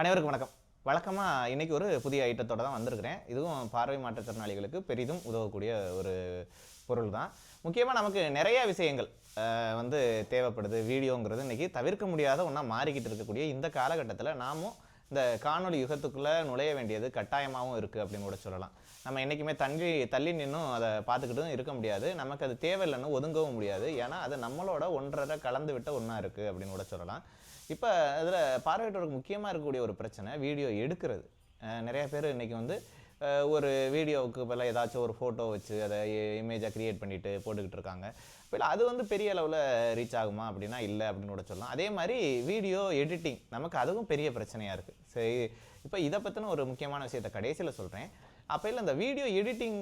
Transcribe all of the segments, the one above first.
அனைவருக்கும் வணக்கம். வழக்கமாக இன்றைக்கி ஒரு புதிய ஐட்டத்தோடு தான் வந்திருக்கிறேன். இதுவும் பார்வை மாற்றுத்திறனாளிகளுக்கு பெரிதும் உதவக்கூடிய ஒரு பொருள் தான். முக்கியமாக நமக்கு நிறைய விஷயங்கள் வந்து தேவைப்படுது. வீடியோங்கிறது இன்றைக்கி தவிர்க்க முடியாத ஒன்றா மாறிக்கிட்டு இருக்கக்கூடிய இந்த காலகட்டத்தில் நாமும் இந்த காணொளி யுகத்துக்குள்ளே நுழைய வேண்டியது கட்டாயமாகவும் இருக்குது அப்படின்னு கூட சொல்லலாம். நம்ம என்றைக்குமே தள்ளி தள்ளி நின்றும் அதை பார்த்துக்கிட்டும் இருக்க முடியாது. நமக்கு அது தேவையில்லைன்னு ஒதுங்கவும் முடியாது. ஏன்னா அது நம்மளோட ஒன்றரை கலந்து விட்ட ஒன்றா இருக்குது அப்படின்னு கூட சொல்லலாம். இப்போ இதில் பார்வையற்றோருக்கு முக்கியமாக இருக்கக்கூடிய ஒரு பிரச்சனை வீடியோ எடுக்கிறது. நிறையா பேர் இன்றைக்கி வந்து ஒரு வீடியோவுக்கு பதிலாக ஏதாச்சும் ஒரு ஃபோட்டோ வச்சு அதை இமேஜாக க்ரியேட் பண்ணிவிட்டு போட்டுக்கிட்டு இருக்காங்க. இப்போ அது வந்து பெரிய அளவில் ரீச் ஆகுமா அப்படின்னா இல்லை அப்படின்னு கூட சொல்லலாம். அதே மாதிரி வீடியோ எடிட்டிங் நமக்கு அதுவும் பெரிய பிரச்சனையாக இருக்குது சரி இப்போ இதை பற்றின ஒரு முக்கியமான விஷயத்தை கடைசியில் சொல்கிறேன் அப்போ இல்லை இந்த வீடியோ எடிட்டிங்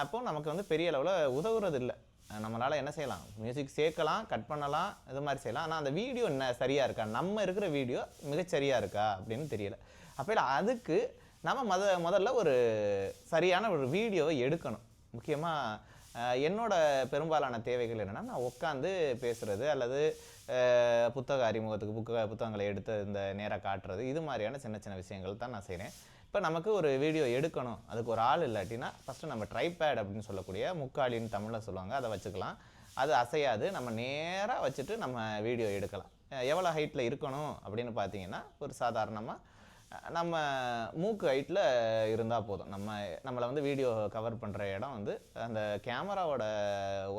ஆப்பும் நமக்கு வந்து பெரிய அளவில் உதவுறது இல்லை நம்மளால் என்ன செய்யலாம்? மியூசிக் சேர்க்கலாம் கட் பண்ணலாம் இது மாதிரி செய்யலாம். ஆனால் அந்த வீடியோ என்ன? சரியாக இருக்கா? நம்ம இருக்கிற வீடியோ மிகச்சரியாக இருக்கா? அப்படின்னு தெரியல. அப்போ இல்லை அதுக்கு நம்ம மத முதல்ல ஒரு சரியான ஒரு வீடியோவை எடுக்கணும். முக்கியமாக என்னோட பெரும்பாலான தேவைகள் என்னென்னா நான் உட்காந்து பேசுகிறது அல்லது புத்தக அறிமுகத்துக்கு புக்க புத்தகங்களை எடுத்து இந்த நேராக காட்டுறது இது மாதிரியான சின்ன சின்ன விஷயங்கள் தான் நான் செய்கிறேன் இப்போ நமக்கு ஒரு வீடியோ எடுக்கணும். அதுக்கு ஒரு ஆள் இல்லாட்டினா ஃபஸ்ட்டு நம்ம ட்ரைபேட் அப்படின்னு சொல்லக்கூடிய முக்காலின்னு தமிழில் சொல்லுவாங்க. அதை வச்சுக்கலாம். அது அசையாது. நம்ம நேராக வச்சுட்டு நம்ம வீடியோ எடுக்கலாம். எவ்வளோ ஹைட்டில் இருக்கணும் அப்படின்னு பார்த்தீங்கன்னா ஒரு சாதாரணமாக நம்ம மூக்கு ஹைட்டில் இருந்தால் போதும். நம்ம நம்மளை வந்து வீடியோ கவர் பண்ணுற இடம் வந்து அந்த கேமராவோட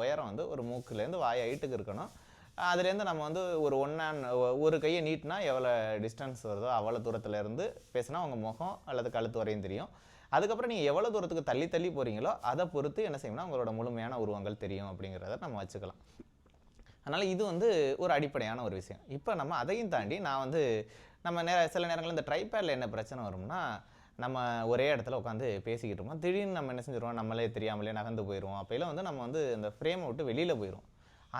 உயரம் வந்து ஒரு மூக்குலேருந்து வாய் ஹைட்டுக்கு இருக்கணும். அதுலேருந்து நம்ம வந்து ஒரு ஒன் ஒரு கையை நீட்டினா எவ்வளோ டிஸ்டன்ஸ் வருதோ அவ்வளோ தூரத்தில் இருந்து பேசினா உங்கள் முகம் அல்லது கழுத்து வரையும் தெரியும். அதுக்கப்புறம் நீங்கள் எவ்வளோ தூரத்துக்கு தள்ளி தள்ளி போகிறீங்களோ அதை பொறுத்து என்ன செய்யணும்னா உங்களோட முழுமையான உருவங்கள் தெரியும் அப்படிங்கிறத நம்ம வச்சுக்கலாம். அதனால் இது வந்து ஒரு அடிப்படையான ஒரு விஷயம். இப்போ நம்ம அதையும் தாண்டி நான் வந்து நம்ம நேர சில நேரங்களில் இந்த ட்ரைபேடில் என்ன பிரச்சனை வரும்னா நம்ம ஒரே இடத்துல உட்காந்து பேசிக்கிட்டு இருப்போம். திடீர்னு நம்ம என்ன செஞ்சிருவோம்? நம்மளே தெரியாமலே நகர்ந்து போயிடுவோம் அப்போலாம் வந்து நம்ம வந்து இந்த ஃப்ரேமை விட்டு வெளியில் போயிடும்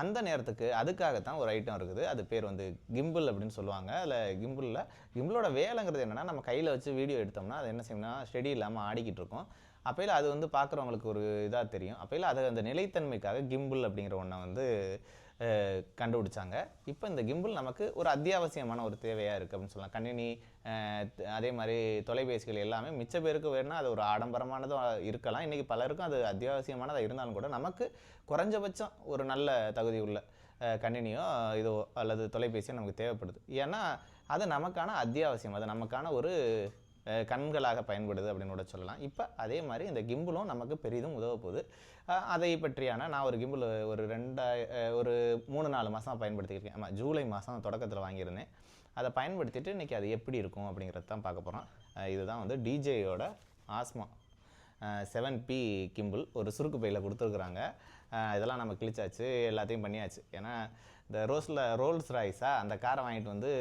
அந்த நேரத்துக்கு அதுக்காகத்தான் ஒரு ஐட்டம் இருக்குது. அது பேர் வந்து கிம்பிள் அப்படின்னு சொல்லுவாங்க. அதில் கிம்பிளில் கிம்பிளோட வேலைங்கிறது என்னென்னா நம்ம கையில் வச்சு வீடியோ எடுத்தோம்னா அது என்ன செய்யணும்னா ஸ்டெடி இல்லாமல் ஆடிக்கிட்டு இருக்கும். அப்போயில் அது வந்து பார்க்குறவங்களுக்கு ஒரு இதாக தெரியும். அப்போயில் அது அந்த நிலைத்தன்மைக்காக கிம்பிள் அப்படிங்கிற ஒன்றை வந்து கண்டுபிடிச்சாங்க. இப்போ இந்த கிம்பிள் நமக்கு ஒரு அத்தியாவசியமான ஒரு தேவையாக இருக்குது அப்படின்னு சொல்லலாம். கணினி அதே மாதிரி தொலைபேசிகள் எல்லாமே மிச்ச பேருக்கு வேணும்னா அது ஒரு ஆடம்பரமானதும் இருக்கலாம். இன்றைக்கி பலருக்கும் அது அத்தியாவசியமானதாக இருந்தாலும் கூட நமக்கு குறைஞ்சபட்சம் ஒரு நல்ல தகுதி உள்ள கணினியோ இதோ அல்லது தொலைபேசியோ நமக்கு தேவைப்படுது. ஏன்னா அது நமக்கான அத்தியாவசியம். அது நமக்கான ஒரு கண்களாக பயன்படுது அப்படின்னு கூட சொல்லலாம். இப்போ அதே மாதிரி இந்த கிம்பிளும் நமக்கு பெரிதும் உதவ போகுது. அதை பற்றியான நான் ஒரு கிம்பிள் ஒரு ரெண்டாய ஒரு மூணு நாலு மாதம் பயன்படுத்தியிருக்கேன் ஆமாம் ஜூலை மாதம் தொடக்கத்தில் வாங்கியிருந்தேன். அதை பயன்படுத்திட்டு இன்றைக்கி அது எப்படி இருக்கும் அப்படிங்கிறது தான் பார்க்க போகிறோம் இதுதான் வந்து டிஜேயோட ஆஸ்மா. செவன் பி கிம்பிள் ஒரு சுருக்கு பையில் கொடுத்துருக்குறாங்க. இதெல்லாம் நம்ம கிழிச்சாச்சு எல்லாத்தையும் பண்ணியாச்சு. ஏன்னா இந்த ரோஸில் ரோல்ஸ் ராய்ஸாக அந்த காரை வாங்கிட்டு வந்து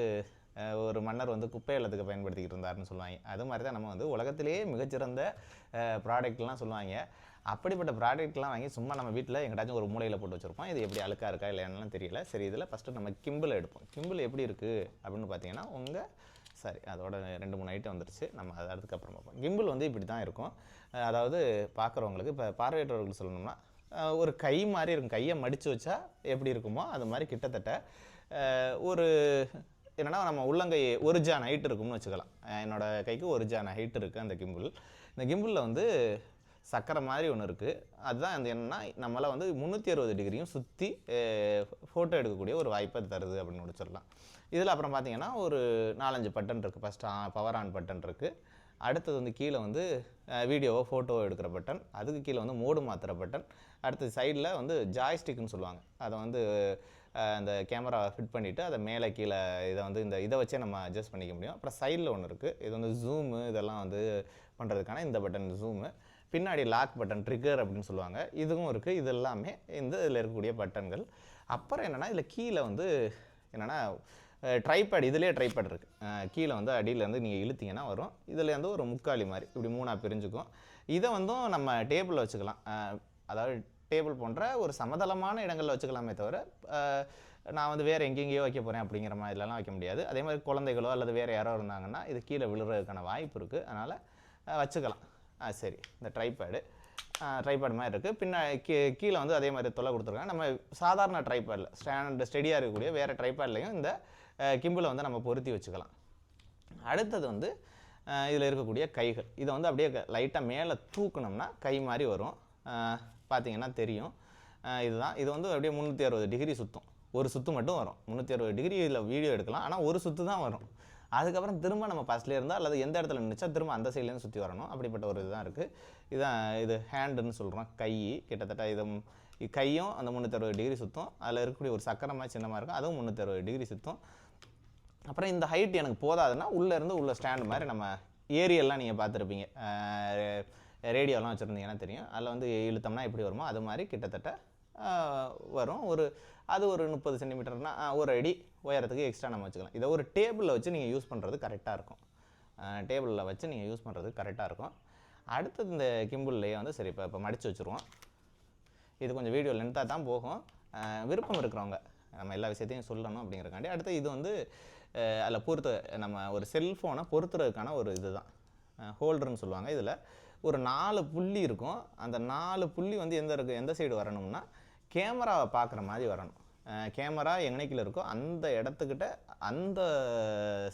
ஒரு மன்னர் வந்து குப்பை வெள்ளத்துக்கு பயன்படுத்திக்கிட்டு இருந்தாருன்னு சொல்லுவாங்க. அது மாதிரி தான் நம்ம வந்து உலகத்திலேயே மிகச்சிறந்த ப்ராடக்ட்லாம் சொல்லுவாங்க. அப்படிப்பட்ட ப்ராடக்ட்லாம் வாங்கி சும்மா நம்ம வீட்டில் எங்கிட்டாச்சும் ஒரு மூலையில் போட்டு வச்சுருப்போம். இது எப்படி அழுக்காக இருக்கா இல்லை என்னன்னு தெரியல. சரி இதில் ஃபஸ்ட்டு நம்ம கிம்பிள் எடுப்போம். கிம்பிள் எப்படி இருக்குது அப்படின்னு பார்த்தீங்கன்னா உங்கள் சரி அதோட ரெண்டு மூணு ஐட்டம் வந்துருச்சு. நம்ம அதை அதுக்கப்புறம் பார்ப்போம். கிம்பிள் வந்து இப்படி தான் இருக்கும் அதாவது பார்க்குறவங்களுக்கு இப்போ பார்வையற்றவர்களுக்கு சொல்லணும்னா ஒரு கை மாதிரி இருக்கும். கையை மடித்து வச்சா எப்படி இருக்குமோ அது மாதிரி கிட்டத்தட்ட ஒரு என்னென்னா நம்ம உள்ளங்கை ஒரு ஜான் ஹைட் இருக்கும்னு வச்சுக்கலாம். என்னோடய என்னோட கைக்கு ஒரு ஜான் ஹைட் இருக்குது அந்த கிம்பிள் இந்த கிம்பிளில் வந்து சக்கரை மாதிரி ஒன்று இருக்குது அதுதான் அந்த என்னன்னா நம்மளால் வந்து முந்நூற்றி அறுபது டிகிரியும் சுற்றி ஃபோட்டோ எடுக்கக்கூடிய ஒரு வாய்ப்பை தருது அப்படின்னு கூட சொல்லலாம். இதில் அப்புறம் பார்த்தீங்கன்னா ஒரு நாலஞ்சு பட்டன் இருக்குது ஃபஸ்ட் பவர் ஆன் பட்டன் இருக்குது அடுத்தது வந்து கீழே வந்து வீடியோவோ ஃபோட்டோவோ எடுக்கிற பட்டன் அதுக்கு கீழே வந்து மோடு மாற்றுற பட்டன் அடுத்தது சைடில் வந்து ஜாய்ஸ்டிக்னு சொல்லுவாங்க. அதை வந்து அந்த கேமரா ஃபிட் பண்ணிவிட்டு அதை மேலே கீழே இதை வந்து இந்த இதை வச்சே நம்ம அட்ஜஸ்ட் பண்ணிக்க முடியும். அப்புறம் சைடில் ஒன்று இருக்குது இது வந்து ஜூமு இதெல்லாம் வந்து பண்ணுறதுக்கான இந்த பட்டன் ஜூமு பின்னாடி லாக் பட்டன் ட்ரிகர் அப்படின்னு சொல்லுவாங்க. இதுவும் இருக்குது இது எல்லாமே இந்த இதில் இருக்கக்கூடிய பட்டன்கள் அப்புறம் என்னென்னா இதில் கீழே வந்து என்னென்னா ட்ரைபேட் இதுலேயே ட்ரைபேட் இருக்குது கீழே வந்து அடியிலேருந்து நீங்கள் இழுத்தீங்கன்னா வரும். இதில் வந்து ஒரு முக்காலி மாதிரி. இப்படி மூணாக பிரிஞ்சுக்கும். இதை வந்தும் நம்ம டேபிளில் வச்சுக்கலாம். அதாவது டேபிள் போன்ற ஒரு சமதளமான இடங்களில் வச்சுக்கலாமே தவிர நான் வந்து வேறு எங்கெங்கேயோ வைக்க போகிறேன் அப்படிங்கிற மாதிரிலாம் வைக்க முடியாது. அதே மாதிரி குழந்தைகளோ அல்லது வேறு யாரோ இருந்தாங்கன்னா இது கீழே விழுறதுக்கான வாய்ப்பு இருக்குது அதனால் வச்சுக்கலாம். ஆ சரி. இந்த ட்ரைபேடு ட்ரைபேட் மாதிரி இருக்குது பின்ன கீ கீழே வந்து அதே மாதிரி தொலை கொடுத்துருக்காங்க. நம்ம சாதாரண ட்ரைபேடில் ஸ்டாண்டர்ட் ஸ்டெடியாக இருக்கக்கூடிய வேறு ட்ரைபேட்லையும் இந்த கிம்பிளை வந்து நம்ம பொருத்தி வச்சுக்கலாம். அடுத்தது வந்து இதில் இருக்கக்கூடிய கைகள். இதை வந்து அப்படியே லைட்டாக மேலே தூக்குனோம்னா கை மாதிரி வரும். பார்த்தீங்கன்னா தெரியும். இதுதான். இது வந்து அப்படியே முந்நூற்றி அறுபது டிகிரி சுற்றும் ஒரு சுத்து மட்டும் வரும். முந்நூற்றி அறுபது டிகிரி இதில் வீடியோ எடுக்கலாம். ஆனால் ஒரு சுத்து தான் வரும். அதுக்கப்புறம் திரும்ப நம்ம ஃபஸ்ட்லேயே இருந்தால் அல்லது எந்த இடத்துல நின்றுச்சா திரும்ப அந்த சைட்லேருந்து சுற்றி வரணும். அப்படிப்பட்ட ஒரு இதுதான் இருக்குது இதுதான் இது ஹேண்டுன்னு சொல்கிறோம் கை. கிட்டத்தட்ட இது கையும் அந்த முந்நூற்றி அறுபது டிகிரி சுற்றும் அதில் இருக்கக்கூடிய ஒரு சக்கரமாக சின்னமாக இருக்கும். அதுவும் முந்நூற்றி அறுபது டிகிரி சுற்றும் அப்புறம் இந்த ஹைட் எனக்கு போதாதுன்னா உள்ளேருந்து உள்ள ஸ்டாண்ட் மாதிரி நம்ம ஏரியெல்லாம் நீங்கள் பார்த்துருப்பீங்க. ரேடியோலாம் வச்சுருந்தீங்கன்னா தெரியும். அதில் வந்து இழுத்தோம்னா எப்படி வருமோ அது மாதிரி கிட்டத்தட்ட வரும். ஒரு அது ஒரு முப்பது சென்டிமீட்டர்னா ஒரு அடி உயரத்துக்கு எக்ஸ்ட்ரா நம்ம வச்சுக்கலாம். இதை ஒரு டேபிளில் வச்சு நீங்கள் யூஸ் பண்ணுறது கரெக்டாக இருக்கும். டேபிளில் வச்சு நீங்கள் யூஸ் பண்ணுறது கரெக்டாக இருக்கும். அடுத்தது இந்த கிம்புல்லையே வந்து சரி இப்போ இப்போ மடித்து வச்சுருவோம். இது கொஞ்சம் வீடியோ லென்த்தாக தான் போகும். விருப்பம் இருக்கிறவங்க நம்ம எல்லா விஷயத்தையும் சொல்லணும் அப்படிங்கிறக்காண்டி அடுத்து இது வந்து அதில் பொறுத்து நம்ம ஒரு செல்ஃபோனை பொறுத்துறதுக்கான ஒரு இதுதான் ஹோல்டர்னு சொல்லுவாங்க. இதில் ஒரு நாலு புள்ளி இருக்கும். அந்த நாலு புள்ளி வந்து எந்த இருக்கு எந்த சைடு வரணும்னா கேமராவை பார்க்குற மாதிரி வரணும். கேமரா எங்கனைக்கில் இருக்கோ அந்த இடத்துக்கிட்ட அந்த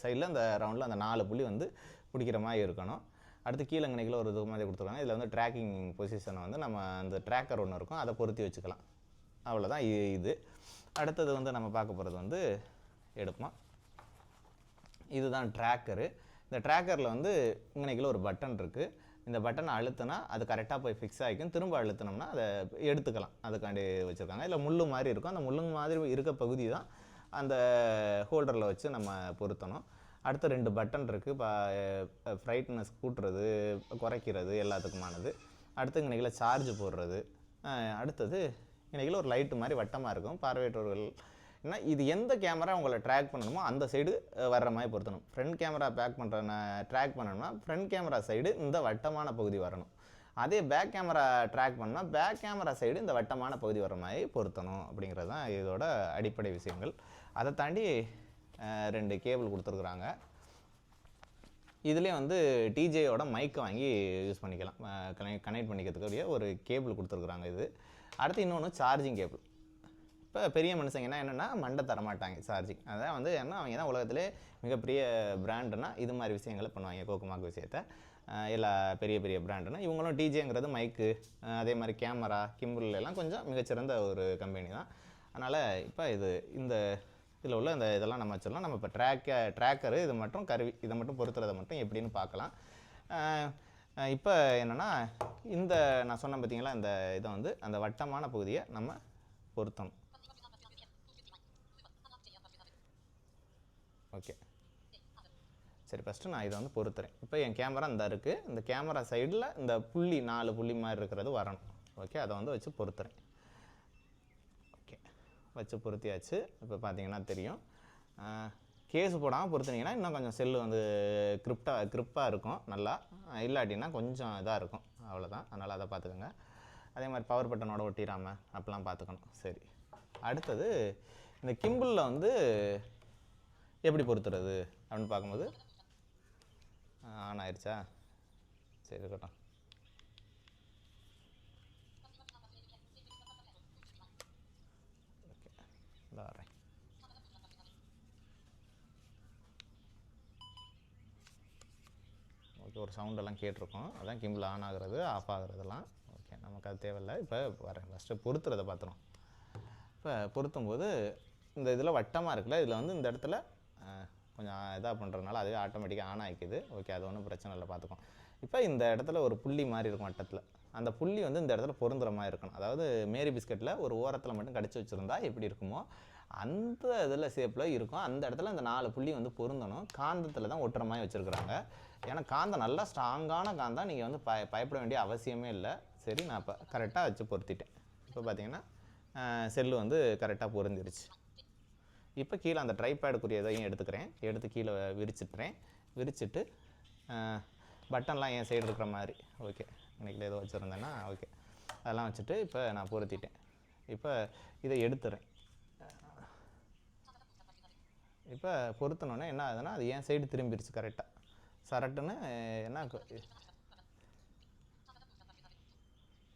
சைடில் அந்த ரவுண்டில் அந்த நாலு புள்ளி வந்து பிடிக்கிற மாதிரி இருக்கணும். அடுத்து கீழே எங்கனைக்கில் ஒரு இது மாதிரி கொடுத்துருக்காங்க இதில் வந்து ட்ராக்கிங் பொசிஷனை வந்து நம்ம அந்த ட்ராக்கர் ஒன்று இருக்கும். அதை பொருத்தி வச்சுக்கலாம். அவ்வளோதான் இது. அடுத்தது வந்து நம்ம பார்க்க போகிறது வந்து எடுப்போம். இதுதான் ட்ராக்கரு இந்த ட்ராக்கரில் வந்து இங்கனைக்கில் ஒரு பட்டன் இருக்குது இந்த பட்டனை அழுத்தினா அது கரெக்டாக போய் ஃபிக்ஸ் ஆகிக்கும். திரும்ப அழுத்தினோம்னா அதை எடுத்துக்கலாம். அதுக்காண்டி வச்சுருக்காங்க. இல்லை முள்ளு மாதிரி இருக்கும். அந்த முள்ளு மாதிரி இருக்க பகுதி தான் அந்த ஹோல்டரில் வச்சு நம்ம பொருத்தணும். அடுத்து ரெண்டு பட்டன் இருக்குது இப்போ ஃப்ரைட்னஸ் கூட்டுறது குறைக்கிறது எல்லாத்துக்குமானது. அடுத்து இன்றைக்கில் சார்ஜ் போடுறது. அடுத்தது இன்றைக்கில் ஒரு லைட்டு மாதிரி வட்டமாக இருக்கும். பார்வையற்றவர்கள் ஏன்னா இது எந்த கேமரா உங்களை ட்ராக் பண்ணணுமோ அந்த சைடு வர்ற மாதிரி பொருத்தணும். ஃப்ரண்ட் கேமரா பேக் பண்ணுற ட்ராக் பண்ணணும்னா ஃப்ரண்ட் கேமரா சைடு இந்த வட்டமான பகுதி வரணும். அதே பேக் கேமரா ட்ராக் பண்ணால் பேக் கேமரா சைடு இந்த வட்டமான பகுதி வர மாதிரி பொருத்தணும் அப்படிங்கிறது தான் இதோட அடிப்படை விஷயங்கள். அதை தாண்டி ரெண்டு கேபிள் கொடுத்துருக்குறாங்க. இதுலேயே வந்து டிஜேயோட மைக்கை வாங்கி யூஸ் பண்ணிக்கலாம். கனெக்ட் கனெக்ட் பண்ணிக்கிறதுக்குரிய ஒரு கேபிள் கொடுத்துருக்குறாங்க இது. அடுத்து இன்னொன்று சார்ஜிங் கேபிள் இப்போ பெரிய மனுஷங்கன்னா என்னென்னா மண்டை தரமாட்டாங்க சார்ஜிங். அதான் வந்து என்ன அவங்க தான் உலகத்திலே மிகப்பெரிய பிராண்டுனா இது மாதிரி விஷயங்களை பண்ணுவாங்க கோக்குமாக்கு விஷயத்த. எல்லா பெரிய பெரிய பிராண்டுனா இவங்களும் டிஜேங்கிறது மைக்கு அதே மாதிரி கேமரா கிம்பிள் எல்லாம் கொஞ்சம் மிகச்சிறந்த ஒரு கம்பெனி தான். அதனால் இப்போ இது இந்த இதில் உள்ள இந்த இதெல்லாம் நம்ம வச்சிடலாம். நம்ம இப்போ ட்ராக்க ட்ராக்கரு இது மட்டும் கருவி இதை மட்டும் பொறுத்துறதை மட்டும் எப்படின்னு பார்க்கலாம். இப்போ என்னென்னா இந்த நான் சொன்னேன் பார்த்தீங்களா இந்த இதை வந்து அந்த வட்டமான பகுதியை நம்ம பொருத்தணும். ஓகே சரி ஃபஸ்ட்டு நான் இதை வந்து பொறுத்துறேன் இப்போ என் கேமரா இந்த இருக்குது இந்த கேமரா சைடில் இந்த புள்ளி நாலு புள்ளி மாதிரி இருக்கிறது வரணும். ஓகே அதை வந்து வச்சு பொறுத்துறேன் ஓகே வச்சு பொருத்தியாச்சு. இப்போ பார்த்தீங்கன்னா தெரியும். கேஸ் போடாமல் பொறுத்துனீங்கன்னா இன்னும் கொஞ்சம் செல்லு வந்து கிரிப்டாக கிரிப்பாக இருக்கும். நல்லா. இல்லாட்டின்னா கொஞ்சம் இதாக இருக்கும். அவ்வளோதான் அதனால் அதை பார்த்துக்கோங்க. அதே மாதிரி பவர் பட்டனோட ஒட்டிடாமல் அப்படிலாம் பார்த்துக்கணும். சரி. அடுத்தது இந்த கிம்பிளில் வந்து எப்படி பொருத்துறது அப்படின்னு பார்க்கும்போது ஆன் ஆயிடுச்சா சரி இருக்கட்டும். ஓகே வரேன் ஓகே ஒரு சவுண்டெல்லாம் கேட்டிருக்கோம். அதான் கிம்பிள் ஆன் ஆகுறது ஆஃப் ஆகுறதெல்லாம் ஓகே நமக்கு அது தேவையில்லை. இப்போ வரேன் ஃபஸ்ட்டு பொருத்துறதை பார்த்துரும் இப்போ பொருத்தும் போது இந்த இதில் வட்டமாக இருக்குல்ல இதில் வந்து இந்த இடத்துல கொஞ்சம் இதாக பண்ணுறதுனால அதுவே ஆட்டோமேட்டிக்காக ஆன் ஆகிக்குது ஓகே அது ஒன்றும் பிரச்சனை இல்லை பார்த்துக்கோம் இப்போ இந்த இடத்துல ஒரு புள்ளி மாதிரி இருக்கும் வட்டத்தில். அந்த புள்ளி வந்து இந்த இடத்துல பொருந்துகிற மாதிரி இருக்கணும். அதாவது மேரி பிஸ்கட்டில் ஒரு ஓரத்தில் மட்டும் கடிச்சு வச்சுருந்தா எப்படி இருக்குமோ அந்த இதில் ஷேப்பில் இருக்கும். அந்த இடத்துல அந்த நாலு புள்ளி வந்து பொருந்தணும். காந்தத்தில் தான் ஒட்டுற மாதிரி வச்சுருக்குறாங்க. ஏன்னா காந்தம் நல்லா ஸ்ட்ராங்கான காந்தம் நீங்கள் வந்து பய பயப்பட வேண்டிய அவசியமே இல்லை. சரி நான் இப்போ கரெக்டாக வச்சு பொருத்திட்டேன். இப்போ பார்த்தீங்கன்னா செல்லு வந்து கரெக்டாக பொருந்திருச்சு. இப்போ கீழே அந்த ட்ரைபேடுக்குரிய இதையும் எடுத்துக்கிறேன். எடுத்து கீழே விரிச்சிட்டுறேன். விரிச்சிட்டு பட்டன்லாம் என் சைடு இருக்கிற மாதிரி. ஓகே இன்னைக்கு ஏதோ வச்சுருந்தேன்னா ஓகே அதெல்லாம் வச்சுட்டு இப்போ நான் பொருத்திட்டேன். இப்போ இதை எடுத்துறேன். இப்போ பொருத்தினோன்னே என்ன ஆகுதுன்னா அது என் சைடு திரும்பிடுச்சு கரெக்டாக சரட்டுன்னு என்ன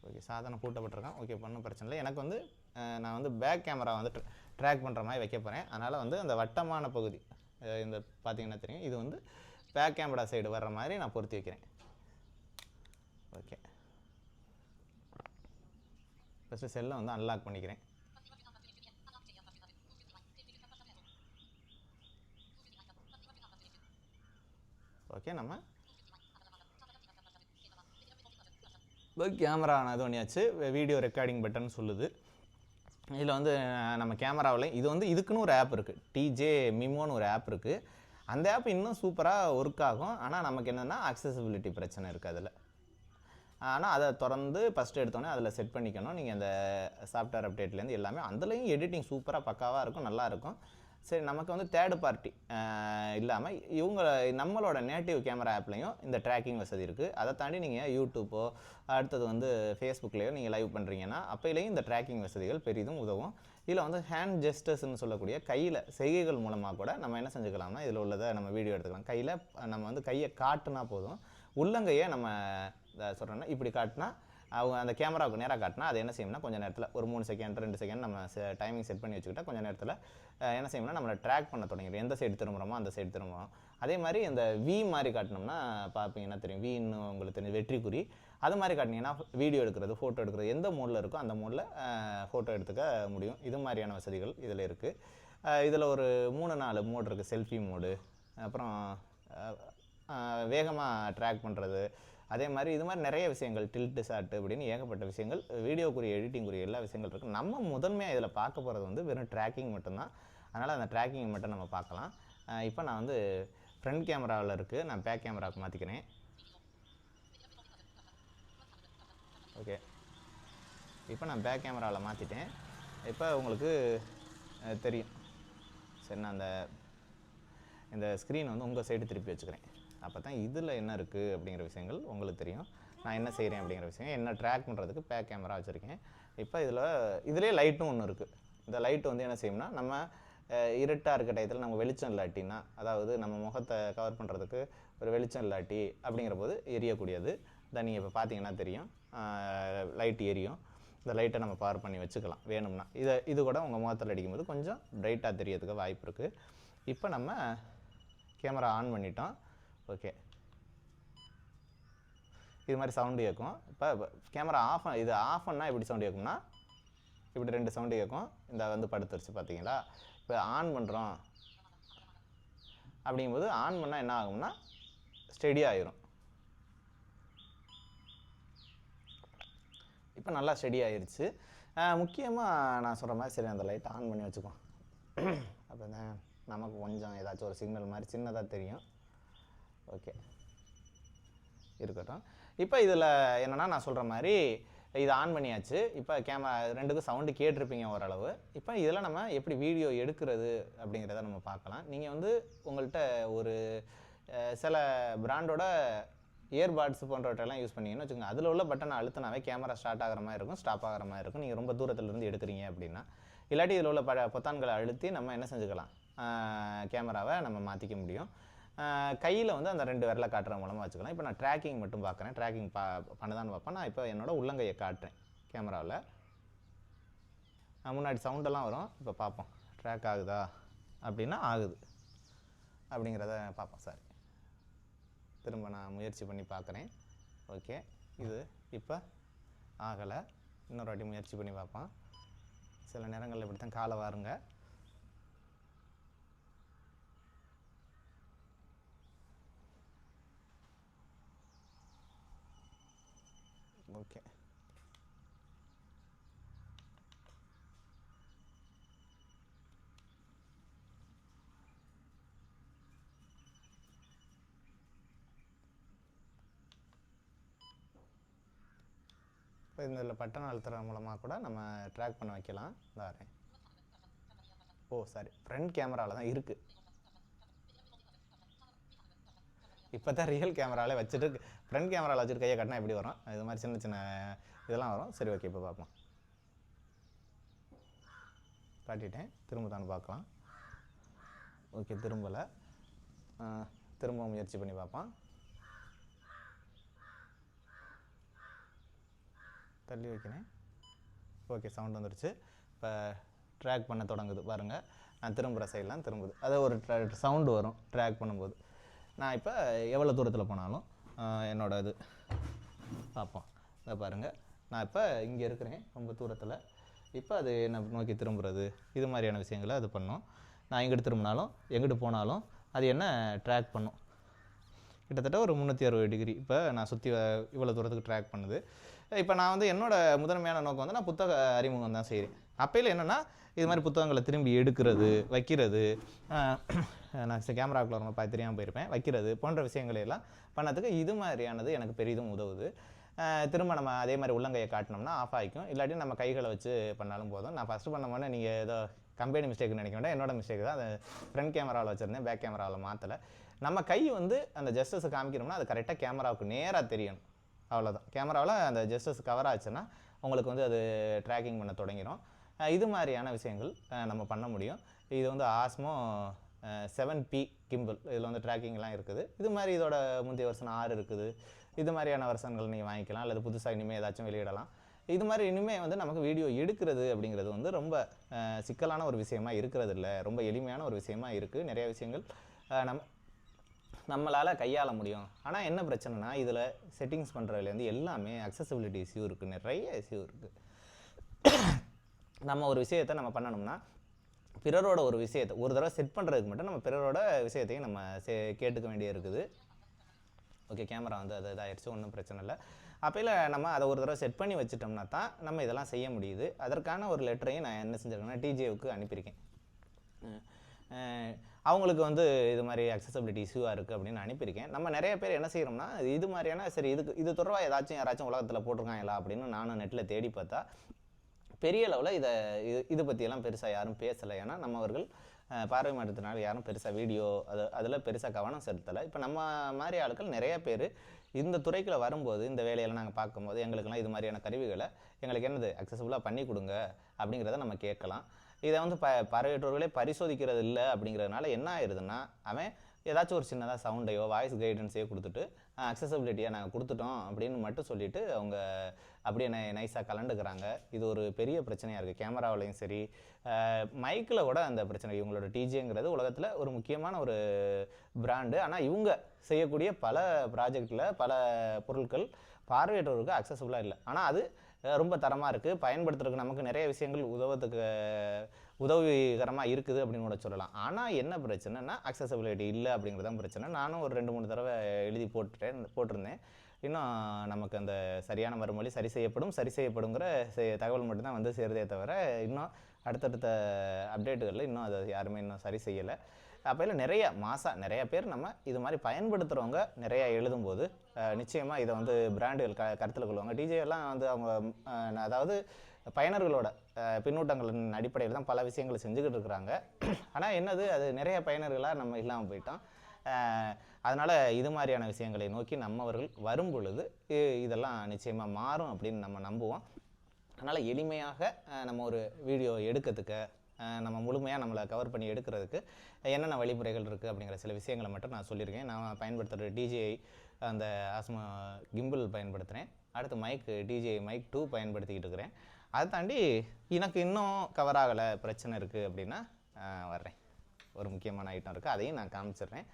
ஓகே சாதனம் பூட்டப்பட்டிருக்கான். ஓகே ஒன்றும் பிரச்சனை இல்லை. எனக்கு வந்து நான் வந்து பேக் கேமரா வந்துட்டு ட்ராக் பண்ணுற மாதிரி வைக்க போகிறேன் அதனால் வந்து அந்த வட்டமான பகுதி இந்த பார்த்தீங்கன்னா தெரியும். இது வந்து பேக் கேமரா சைடு வர்ற மாதிரி நான் பொருத்தி வைக்கிறேன். ஓகே. ஃபஸ்ட்டு செல்லை வந்து அன்லாக் பண்ணிக்கிறேன். ஓகே நம்ம கேமரா இது ஒன்றியாச்சு வீடியோ ரெக்கார்டிங் பட்டன் சொல்லுது. இதில் வந்து நம்ம கேமராவில் இது வந்து இதுக்குன்னு ஒரு ஆப் இருக்குது டிஜே மிமோன்னு ஒரு ஆப் இருக்குது அந்த ஆப் இன்னும் சூப்பராக ஒர்க் ஆகும். ஆனால் நமக்கு என்னென்னா அக்சசபிலிட்டி பிரச்சனை இருக்குது அதில். ஆனால் அதை திறந்து ஃபஸ்ட்டு எடுத்தோன்னே அதில் செட் பண்ணிக்கணும். நீங்கள் அந்த சாஃப்ட்வேர் அப்டேட்லேருந்து எல்லாமே அதுலேயும் எடிட்டிங் சூப்பராக பக்காவாக இருக்கும் நல்லாயிருக்கும் சரி நமக்கு வந்து தேர்டு பார்ட்டி இல்லாமல் இவங்க நம்மளோட நேட்டிவ் கேமரா ஆப்லேயும் இந்த ட்ராக்கிங் வசதி இருக்குது அதை தாண்டி நீங்கள் யூடியூப்போ அடுத்தது வந்து ஃபேஸ்புக்லேயோ நீங்கள் லைவ் பண்ணுறீங்கன்னா அப்போலேயும் இந்த ட்ராக்கிங் வசதிகள் பெரிதும் உதவும். இதில் வந்து ஹேண்ட் ஜெஸ்டர்ஸ்னு சொல்லக்கூடிய கையில் செய்கைகள் மூலமாக கூட நம்ம என்ன செஞ்சுக்கலாம்னா இதில் உள்ளதை நம்ம வீடியோ எடுத்துக்கலாம். கையில் நம்ம வந்து கையை காட்டுனா போதும். உள்ளங்கையை நம்ம சொல்கிறோன்னா இப்படி காட்டினா அவங்க அந்த கேமராவுக்கு நேராக காட்டினா அது என்ன செய்யும்னா கொஞ்சம் நேரத்தில் ஒரு மூணு செகண்ட் ரெண்டு செகண்ட் நம்ம டைமிங் செட் பண்ணி வச்சுக்கிட்டா கொஞ்சம் நேரத்தில் என்ன செய்யும்னா நம்மளை ட்ராக் பண்ண தொடங்கிடும். எந்த சைடு திரும்புகிறோமோ அந்த சைடு திரும்புகிறோம் அதே மாதிரி இந்த வி மாதிரி காட்டினோம்னா பார்ப்பீங்கன்னா தெரியும். வின்னு உங்களுக்கு தெரியும் வெற்றிக்குறி அது மாதிரி காட்டினீங்கன்னா வீடியோ எடுக்கிறது ஃபோட்டோ எடுக்கிறது எந்த மோடில் இருக்கோ அந்த மோடில் ஃபோட்டோ எடுத்துக்க முடியும். இது மாதிரியான வசதிகள் இதில் இருக்குது இதில் ஒரு மூணு நாலு மோடு இருக்குது செல்ஃபி மோடு அப்புறம் வேகமாக ட்ராக் பண்ணுறது அதே மாதிரி இது மாதிரி நிறைய விஷயங்கள் டில்ட்டு ஷாட்டு அப்படின்னு ஏகப்பட்ட விஷயங்கள் வீடியோக்குரிய எடிட்டிங்குரிய எல்லா விஷயங்கள் இருக்குது நம்ம முதன்மையாக இதில் பார்க்க போகிறது வந்து வெறும் ட்ராக்கிங் மட்டும்தான். அதனால் அந்த ட்ராக்கிங் மட்டும் நம்ம பார்க்கலாம். இப்போ நான் வந்து ஃப்ரண்ட் கேமராவில் இருக்குது நான் பேக் கேமராவுக்கு மாற்றிக்கிறேன் ஓகே இப்போ நான் பேக் கேமராவில் மாற்றிட்டேன் இப்போ உங்களுக்கு தெரியும். சரி நான் அந்த இந்த ஸ்க்ரீன் வந்து உங்கள் சைடு திருப்பி வச்சுக்கிறேன். அப்போ தான் இதில் என்ன இருக்குது அப்படிங்கிற விஷயங்கள் உங்களுக்கு தெரியும். நான் என்ன செய்கிறேன் அப்படிங்கிற விஷயம் என்ன ட்ராக் பண்ணுறதுக்கு பேக் கேமரா வச்சுருக்கேன். இப்போ இதில் இதிலே லைட்டும் ஒன்று இருக்குது இந்த லைட் வந்து என்ன செய்யும்னா நம்ம இருட்டாக இருக்க டயத்தில் நம்ம வெளிச்சம் இல்லாட்டின்னா அதாவது நம்ம முகத்தை கவர் பண்ணுறதுக்கு ஒரு வெளிச்சம் இல்லாட்டி அப்படிங்கிற போது எரியக்கூடியது. இதை நீங்கள் இப்போ பார்த்தீங்கன்னா தெரியும். லைட் எரியும். இந்த லைட்டை நம்ம பவர் பண்ணி வச்சுக்கலாம் வேணும்னா. இதை இது கூட உங்கள் முகத்தில் அடிக்கும்போது கொஞ்சம் பிரைட்டாக தெரியறதுக்கு வாய்ப்பு இருக்குது இப்போ நம்ம கேமரா ஆன் பண்ணிட்டோம். ஓகே இது மாதிரி சவுண்டு கேட்கும் இப்போ கேமரா ஆஃப் இது ஆஃப் பண்ணால் எப்படி சவுண்டு கேட்கும்னா இப்படி ரெண்டு சவுண்டு கேட்கும் இந்த வந்து படுத்துருச்சு பார்த்தீங்களா இப்போ ஆன் பண்ணுறோம் அப்படிங்கும்போது ஆன் பண்ணால் என்ன ஆகும்னா ஸ்டெடி ஆயிரும். இப்போ நல்லா ஸ்டெடி ஆயிடுச்சு முக்கியமாக நான் சொல்கிற மாதிரி சரி அந்த லைட்டை ஆன் பண்ணி வச்சுக்கோம் அப்போ தான் நமக்கு கொஞ்சம் ஏதாச்சும் ஒரு சிக்னல் மாதிரி சின்னதாக தெரியும். ஓகே. இருக்கட்டும். இப்போ இதில் என்னென்னா நான் சொல்கிற மாதிரி இது ஆன் பண்ணியாச்சு. இப்போ கேமரா ரெண்டுக்கும் சவுண்டு கேட்டிருப்பீங்க ஓரளவு. இப்போ இதில் நம்ம எப்படி வீடியோ எடுக்கிறது அப்படிங்கிறத நம்ம பார்க்கலாம். நீங்கள் வந்து உங்கள்கிட்ட ஒரு சில பிராண்டோட இயர்பாட்ஸ் போன்றவற்றெல்லாம் யூஸ் பண்ணிங்கன்னு வச்சுக்கோங்க. அதில் உள்ள பட்டனை அழுத்தினாவே கேமரா ஸ்டார்ட் ஆகிற மாதிரி இருக்கும் ஸ்டாப் ஆகிற மாதிரி இருக்கும். நீங்கள் ரொம்ப தூரத்துலேருந்து எடுக்கிறீங்க அப்படின்னா. இல்லாட்டி இதில் உள்ள ப பொத்தான்களை அழுத்தி நம்ம என்ன செஞ்சுக்கலாம்? கேமராவை நம்ம மாற்றிக்க முடியும். கையில் வந்து அந்த ரெண்டு விரலை காட்டுற மூலமாக வச்சுக்கலாம். இப்போ நான் ட்ராக்கிங் மட்டும் பார்க்குறேன். ட்ராக்கிங் பா பண்ணதான்னு பார்ப்பேன். நான் இப்போ என்னோடய உள்ளங்கையை காட்டுறேன் கேமராவில் முன்னாடி சவுண்டெல்லாம் வரும். இப்போ பார்ப்போம். ட்ராக் ஆகுதா? அப்படின்னா ஆகுது. அப்படிங்கிறத பார்ப்போம். சாரி திரும்ப நான் முயற்சி பண்ணி பார்க்குறேன். ஓகே இது இப்போ ஆகலை. இன்னொரு வாட்டி முயற்சி பண்ணி பார்ப்போம். சில நேரங்களில் இப்படி தான் காலை வாருங்க. ஓகே இப்போ இதில் பட்டன் அழுத்துற மூலமாக கூட நம்ம ட்ராக் பண்ண வைக்கலாம். வரேன் ஓ சாரி ஃப்ரண்ட் கேமராவில் தான் இருக்குது இப்போ தான் ரியல் கேமராவில் வச்சுட்டு ஃப்ரண்ட் கேமராவில் வச்சுட்டு கையை கட்டினா எப்படி வரும். இது மாதிரி சின்ன சின்ன இதெல்லாம் வரும். சரி ஓகே இப்போ பார்ப்போம். காட்டிட்டேன். திரும்ப தான் பார்க்கலாம். ஓகே திரும்பலை. திரும்ப முயற்சி பண்ணி பார்ப்போம். தள்ளி வைக்கிறேன். ஓகே சவுண்ட் வந்துடுச்சு இப்போ ட்ராக் பண்ண தொடங்குது. பாருங்கள் நான் திரும்புகிற சைட்லாம் திரும்புது. அது ஒரு சவுண்டு வரும் ட்ராக் பண்ணும்போது. நான் இப்போ எவ்வளோ தூரத்தில் போனாலும். என்னோட இது. பார்ப்போம். இதை பாருங்கள் நான் இப்போ இங்கே இருக்கிறேன். ரொம்ப தூரத்தில். இப்போ அது என்ன நோக்கி திரும்புறது? இது மாதிரியான விஷயங்களை அது பண்ணும். நான் எங்கிட்டு திரும்பினாலும் எங்கிட்டு போனாலும் அது என்ன ட்ராக் பண்ணும். கிட்டத்தட்ட ஒரு முந்நூற்றி அறுபது டிகிரி இப்போ நான் சுற்றி இவ்வளோ தூரத்துக்கு ட்ராக் பண்ணுது. இப்போ நான் வந்து என்னோட முதன்மையான நோக்கம் வந்து நான் புத்தக அறிமுகம் தான் செய்கிறேன் அப்பையில் என்னென்னா இது மாதிரி புத்தகங்களை திரும்பி எடுக்கிறது வைக்கிறது நான் கேமராக்குள்ள ரொம்ப பார்த்து தெரியாமல் போயிருப்பேன். வைக்கிறது போன்ற விஷயங்களை எல்லாம் பண்ணதுக்கு இது மாதிரியானது எனக்கு பெரிதும் உதவுது. திரும்ப நம்ம அதே மாதிரி உள்ளங்கையை காட்டினோம்னா ஆஃப் ஆகிக்கும். இல்லாட்டி நம்ம கைகளை வச்சு பண்ணாலும் போதும். நான் ஃபஸ்ட்டு பண்ண நீங்கள் ஏதோ கம்பெனி மிஸ்டேக்னு நினைக்க வேண்டாம். என்னோட மிஸ்டேக் தான். அது ஃப்ரண்ட் கேமராவில் வச்சுருந்தேன். பேக் கேமராவில் மாற்றலை நம்ம கை வந்து அந்த ஜஸ்டஸை காமிக்கணும்னா அது கரெக்டாக கேமராவுக்கு நேராக தெரியணும். அவ்வளோதான் கேமராவில் அந்த ஜஸ்டஸ் கவர் ஆச்சுன்னா உங்களுக்கு வந்து அது ட்ராக்கிங் பண்ண தொடங்கிடும் இது மாதிரியான விஷயங்கள் நம்ம பண்ண முடியும். இது வந்து ஆஸ்மோ செவன் பி கிம்பிள் இதில் வந்து ட்ராக்கிங்லாம் இருக்குது. இது மாதிரி இதோட முந்தைய வருஷன் ஆறு இருக்குது. இது மாதிரியான வருஷங்கள் நீங்கள் வாங்கிக்கலாம் அல்லது புதுசாக இனிமேல் ஏதாச்சும் வெளியிடலாம். இது மாதிரி இனிமேல் வந்து நமக்கு வீடியோ எடுக்கிறது அப்படிங்கிறது வந்து ரொம்ப சிக்கலான ஒரு விஷயமா இருக்கிறது இல்லை ரொம்ப எளிமையான ஒரு விஷயமா இருக்குது நிறைய விஷயங்கள் நம்ம நம்மளால் கையாள முடியும். ஆனால் என்ன பிரச்சனைனா இதில் செட்டிங்ஸ் பண்ணுறதுலேருந்து எல்லாமே அக்சசபிலிட்டி இஷ்யூ இருக்குது நிறைய இஷ்யூ இருக்குது நம்ம ஒரு விஷயத்தை நம்ம பண்ணணும்னா பிறரோட ஒரு விஷயத்தை ஒரு தடவை செட் பண்ணுறதுக்கு மட்டும் நம்ம பிறரோட விஷயத்தையும் நம்ம சே கேட்டுக்க வேண்டிய இருக்குது. ஓகே கேமரா வந்து அது இதாகிடுச்சு ஒன்றும் பிரச்சனை இல்லை. அப்போல நம்ம அதை ஒரு தடவை செட் பண்ணி வச்சுட்டோம்னா தான் நம்ம இதெல்லாம் செய்ய முடியுது. அதற்கான ஒரு லெட்டரையும் நான் என்ன செஞ்சுருக்கேன்னா டிஜேவுக்கு அனுப்பியிருக்கேன். அவங்களுக்கு வந்து இது மாதிரி அக்சசபிலிட்டி இஷ்யூவாக இருக்குது அப்படின்னு அனுப்பியிருக்கேன். நம்ம நிறைய பேர் என்ன செய்கிறோம்னா இது மாதிரியான சரி இதுக்கு இது தொடர்பாக ஏதாச்சும் யாராச்சும் உலகத்தில் போட்டிருக்காங்களா அப்படின்னு நானும் நெட்டில் தேடி பார்த்தா பெரிய அளவில் இதை இது இது பற்றியெல்லாம் பெருசாக யாரும் பேசலை. ஏன்னா நம்மவர்கள் பார்வை மாற்றத்தினால யாரும் பெருசாக வீடியோ அது அதில் பெருசாக கவனம் செலுத்தலை. இப்போ நம்ம மாதிரி ஆட்கள் நிறைய பேர் இந்த துறைக்குள்ள வரும்போது இந்த வேலையெல்லாம் நாங்கள் பார்க்கும்போது எங்களுக்கெல்லாம் இது மாதிரியான கருவிகளை எங்களுக்கு என்னது அக்சசபிளாக பண்ணி கொடுங்க அப்படிங்கிறத நம்ம கேட்கலாம். இதை வந்து ப பார்வையற்றோர்களே பரிசோதிக்கிறது இல்லை அப்படிங்கிறதுனால என்ன ஆயிடுதுன்னா அவன் ஏதாச்சும் ஒரு சின்னதாக சவுண்டையோ வாய்ஸ் கைடன்ஸையோ கொடுத்துட்டு அக்சசபிலிட்டியாக நாங்கள் கொடுத்துட்டோம் அப்படின்னு மட்டும் சொல்லிட்டு அவங்க அப்படியே நை நைஸாக கலண்டுக்கிறாங்க இது ஒரு பெரிய பிரச்சனையாக இருக்குது கேமராவிலையும் சரி மைக்கில் கூட அந்த பிரச்சனை. இவங்களோட டிஜேங்கிறது உலகத்தில் ஒரு முக்கியமான ஒரு பிராண்டு ஆனால் இவங்க செய்யக்கூடிய பல ப்ராஜெக்டில் பல பொருட்கள் பார்வையற்றோருக்கு அக்சசபிளாக இல்லை. ஆனால் அது ரொம்ப தரமாக இருக்குது பயன்படுத்துறதுக்கு நமக்கு நிறைய விஷயங்கள் உதவத்துக்கு உதவிகரமாக இருக்குது அப்படின்னு கூட சொல்லலாம். ஆனால் என்ன பிரச்சனைனா அக்சசபிலிட்டி இல்லை அப்படிங்கிறது தான் பிரச்சனை. நானும் ஒரு ரெண்டு மூணு தடவை எழுதி போட்டுட்டேன் போட்டிருந்தேன். இன்னும் நமக்கு அந்த சரியான மறுமொழி சரி செய்யப்படும். சரி செய்யப்படுங்கிற செ- தகவல் மட்டும்தான் வந்து சேருதே தவிர இன்னும் அடுத்தடுத்த அப்டேட்டுகளில் இன்னும் அதை யாருமே இன்னும் சரி செய்யலை. அப்போயில் நிறைய மாசா நிறைய பேர் நம்ம இது மாதிரி பயன்படுத்துகிறவங்க நிறையா எழுதும்போது நிச்சயமாக இதை வந்து பிராண்டுகள் க கருத்தில் கொள்வாங்க. டிஜேலாம் வந்து அவங்க அதாவது பயனர்களோட பின்னூட்டங்களின் அடிப்படையில் தான் பல விஷயங்களை செஞ்சுக்கிட்டு இருக்கிறாங்க. ஆனால் என்னது அது நிறைய பயனர்களாக நம்ம இல்லாமல் போயிட்டோம். அதனால் இது மாதிரியான விஷயங்களை நோக்கி நம்மவர்கள் வரும் பொழுது இதெல்லாம் நிச்சயமாக மாறும் அப்படின்னு நம்ம நம்புவோம். அதனால் எளிமையாக நம்ம ஒரு வீடியோ எடுக்கிறதுக்கு நம்ம முழுமையாக நம்மளை கவர் பண்ணி எடுக்கிறதுக்கு என்னென்ன வழிமுறைகள் இருக்குது அப்படிங்கிற சில விஷயங்களை மட்டும் நான் சொல்லியிருக்கேன். நான் பயன்படுத்துகிற டிஜிஐ அந்த ஆஸ்மா கிம்பிள் பயன்படுத்துகிறேன் அடுத்து மைக் டிஜே மைக் டூ பயன்படுத்திக்கிட்டு இருக்கிறேன். அதை தாண்டி எனக்கு இன்னும் கவர் ஆகலை பிரச்சனை இருக்குது அப்படின்னா வர்றேன். ஒரு முக்கியமான ஐட்டம் இருக்குது அதையும் நான் காமிச்சிடுறேன்.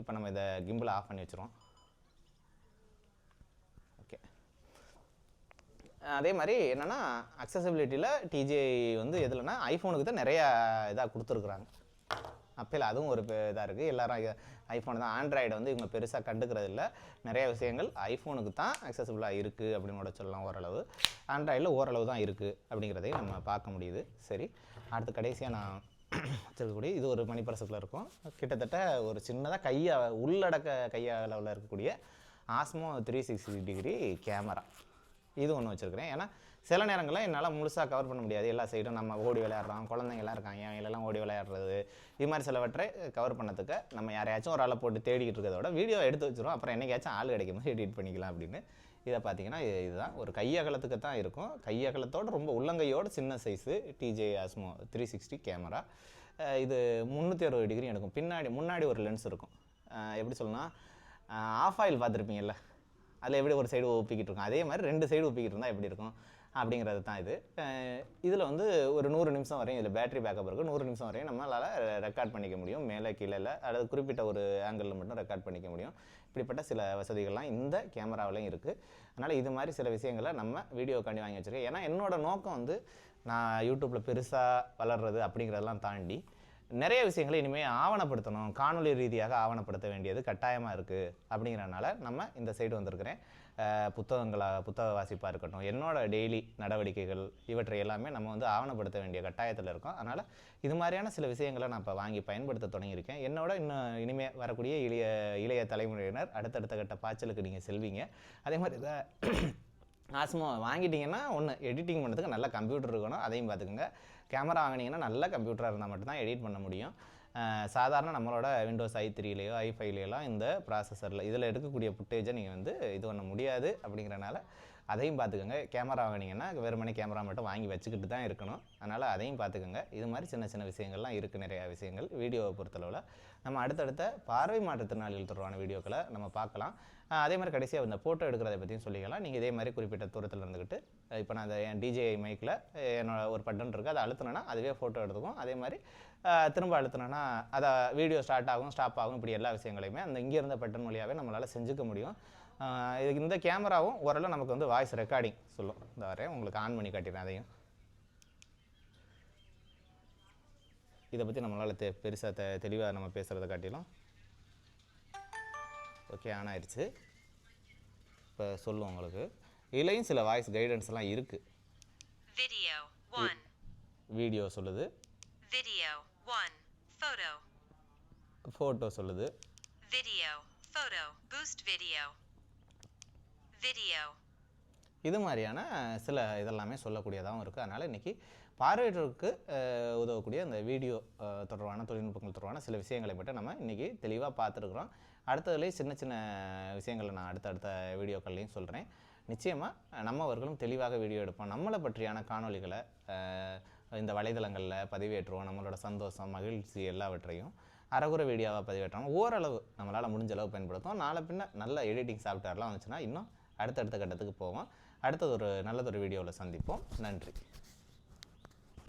இப்போ நம்ம இதை கிம்பிள் ஆஃப் பண்ணி வச்சுருவோம். ஓகே அதே மாதிரி என்னென்னா அக்சசபிலிட்டியில் டிஜே வந்து எதுலன்னா ஐஃபோனுக்கு தான் நிறையா இதாக கொடுத்துருக்குறாங்க. அப்பில் அதுவும் ஒரு இதாக இருக்குது எல்லோரும் ஐஃபோன் தான். ஆண்ட்ராய்டை வந்து இவங்க பெருசாக கண்டுக்கிறது இல்லை நிறைய விஷயங்கள் ஐஃபோனுக்கு தான் அக்சசபிளாக இருக்குது அப்படின்னு கூட சொல்லலாம் ஓரளவு. ஆண்ட்ராய்டில் ஓரளவு தான் இருக்குது அப்படிங்கிறதையும் நம்ம பார்க்க முடியுது. சரி அடுத்து கடைசியாக நான் வச்சிருக்கக்கூடிய இது ஒரு மணி இருக்கும். கிட்டத்தட்ட ஒரு சின்னதாக கையை உள்ளடக்க கையா அளவில் இருக்கக்கூடிய Osmo three sixty degree camera இது ஒன்று வச்சுருக்கிறேன். ஏன்னா சில நேரங்களில் என்னால் முழுசாக கவர் பண்ண முடியாது. எல்லா சைடும் நம்ம ஓடி விளையாடுறோம். குழந்தைங்களாம் இருக்காங்க. எல்லாம் ஓடி விளையாடுறது. இது மாதிரி சிலவற்றை கவர் பண்ணதுக்கு நம்ம யாரையாச்சும் ஒரு ஆளை போட்டு தேடிக்கிட்டு இருக்கிறத விட வீடியோ எடுத்து வச்சிருவோம். அப்புறம் என்னைக்காச்சும் ஆள் கிடைக்கும் போது எடிட் பண்ணிக்கலாம் அப்படின்னு. இதை பார்த்தீங்கன்னா இதுதான். ஒரு கையகலத்துக்கு தான் இருக்கும். கையகலத்தோட ரொம்ப உள்ளங்கையோட சின்ன size DJI Osmo three sixty camera இது முந்நூற்றி அறுபது டிகிரி எடுக்கும். பின்னாடி முன்னாடி ஒரு லென்ஸ் இருக்கும். எப்படி சொல்லணும்னா ஆஃப் ஆயில் பார்த்துருப்பீங்கல்ல? அதில் எப்படி ஒரு சைடு ஒப்பிக்கிட்டு இருக்கும்? அதே மாதிரி ரெண்டு சைடு ஒப்பிக்கிட்டு இருந்தால் எப்படி இருக்கும்? அப்படிங்கிறது தான் இது இதில் வந்து ஒரு நூறு நிமிஷம் வரையும் இதில் பேட்டரி பேக்கப் இருக்குது நூறு நிமிஷம் வரையும் நம்மளால் ரெக்கார்ட் பண்ணிக்க முடியும். மேலே கீழே இல்லை அல்லது குறிப்பிட்ட ஒரு ஆங்கிளில் மட்டும் ரெக்கார்ட் பண்ணிக்க முடியும். இப்படிப்பட்ட சில வசதிகள்லாம் இந்த கேமராவிலையும் இருக்குது அதனால் இது மாதிரி சில விஷயங்களை நம்ம வீடியோக்காண்டி வாங்கி வச்சுருக்கேன். ஏன்னா என்னோடய நோக்கம் வந்து நான் யூடியூப்பில் பெருசாக வளர்றது அப்படிங்கிறதெல்லாம் தாண்டி நிறைய விஷயங்களை இனிமேல் ஆவணப்படுத்தணும். காணொளி ரீதியாக ஆவணப்படுத்த வேண்டியது கட்டாயமாக இருக்குது அப்படிங்கிறனால நம்ம இந்த சைடு வந்திருக்கிறேன். புத்தகங்களாக புத்தக வாசிப்பாக இருக்கட்டும் என்னோட டெய்லி நடவடிக்கைகள் இவற்றை எல்லாமே நம்ம வந்து ஆவணப்படுத்த வேண்டிய கட்டாயத்தில் இருக்கோம். அதனால் இது மாதிரியான சில விஷயங்களை நான் இப்போ வாங்கி பயன்படுத்த தொடங்கியிருக்கேன். என்னோட இன்னும் இனிமேல் வரக்கூடிய இளைய இளைய தலைமுறையினர் அடுத்தடுத்த கட்ட பாய்ச்சலுக்கு நீங்கள் செல்வீங்க. அதே மாதிரி இதை வாங்கிட்டிங்கன்னா ஒன்று எடிட்டிங் பண்ணுறதுக்கு நல்ல கம்ப்யூட்டர் இருக்கணும். அதையும் பார்த்துக்கோங்க. கேமரா வாங்கினீங்கன்னா நல்ல கம்ப்யூட்டராக இருந்தால் மட்டும்தான் எடிட் பண்ண முடியும். சாதாரண நம்மளோட விண்டோஸ் ஐ த்ரீலேயோ ஐ ஃபைவ்லையோலாம் இந்த ப்ராசஸரில் இதில் எடுக்கக்கூடிய ஃபுட்டேஜை நீங்கள் வந்து இது பண்ண முடியாது அப்படிங்கிறனால அதையும் பார்த்துக்கோங்க. கேமரா வாங்கினீங்கன்னா வெறுமனே கேமரா மட்டும் வாங்கி வச்சுக்கிட்டு தான் இருக்கணும். அதனால் அதையும் பார்த்துக்கோங்க. இது மாதிரி சின்ன சின்ன விஷயங்கள்லாம் இருக்குது நிறையா விஷயங்கள். வீடியோவை பொறுத்தளவில். நம்ம அடுத்தடுத்த பார்வை மாற்றுத்திறனாளிகள் தொடர்பான வீடியோக்களை நம்ம பார்க்கலாம். அதே மாதிரி கடைசியாக இந்த ஃபோட்டோ எடுக்கிறத பற்றியும் சொல்லிக்கலாம். நீங்கள் இதே மாதிரி குறிப்பிட்ட தூரத்தில் இருந்துக்கிட்டு இப்போ நான் அந்த என் டிஜேஐ மைக்கில் என்னோட ஒரு பட்டன் இருக்குது அதை அழுத்தினேன்னா அதுவே ஃபோட்டோ எடுத்துக்கும். அதே மாதிரி திரும்ப அழுத்தினேன்னா அதை வீடியோ ஸ்டார்ட் ஆகும் ஸ்டாப் ஆகும் இப்படி எல்லா விஷயங்களையுமே அந்த இங்கே இருந்த பட்டன் வழியாகவே நம்மளால் செஞ்சுக்க முடியும். இதுக்கு இந்த கேமராவும் ஓரளவு நமக்கு வந்து வாய்ஸ் ரெக்கார்டிங் சொல்லும் இந்த வரேன் உங்களுக்கு ஆன் பண்ணி காட்டிடுறேன் அதையும் இதை பற்றி நம்மளால் தெ பெருசாக தெ தெளிவாக நம்ம பேசுகிறத காட்டிலும் ஓகே ஆன் ஆயிடுச்சு இப்போ சொல்லும் உங்களுக்கு இதுலேயும் சில வாய்ஸ் கைடன்ஸ் எல்லாம் இருக்குது Video 1. வீடியோ சொல்லுது Video 1. Photo. ஃபோட்டோ சொல்லுது Video. Photo. Boost video. Video. இது மாதிரியான சில இதெல்லாமே சொல்லக்கூடியதாகவும் இருக்குது அதனால் இன்றைக்கி பார்வையற்றோருக்கு உதவக்கூடிய அந்த வீடியோ தொடர்பான தொழில்நுட்பங்கள் தொடர்பான சில விஷயங்களை பற்றி நம்ம இன்றைக்கி தெளிவாக பார்த்துருக்குறோம். அடுத்ததுலேயே சின்ன சின்ன விஷயங்களை நான் அடுத்தடுத்த வீடியோக்கள்லையும் சொல்கிறேன் நிச்சயமாக நம்மவர்களும் தெளிவாக வீடியோ எடுப்போம். நம்மளை பற்றியான காணொளிகளை இந்த வலைதளங்களில் பதிவேற்றுவோம். நம்மளோட சந்தோஷம் மகிழ்ச்சி எல்லாவற்றையும் அறகுறை வீடியோவாக பதிவேற்றோம் ஓரளவு நம்மளால் முடிஞ்ச அளவு பயன்படுத்தும் நாளை பின்ன நல்ல எடிட்டிங் சாஃப்ட்வேர்லாம் வந்துச்சுன்னா இன்னும் அடுத்தடுத்த கட்டத்துக்கு போவோம். அடுத்தது ஒரு நல்லதொரு வீடியோவில் சந்திப்போம். நன்றி.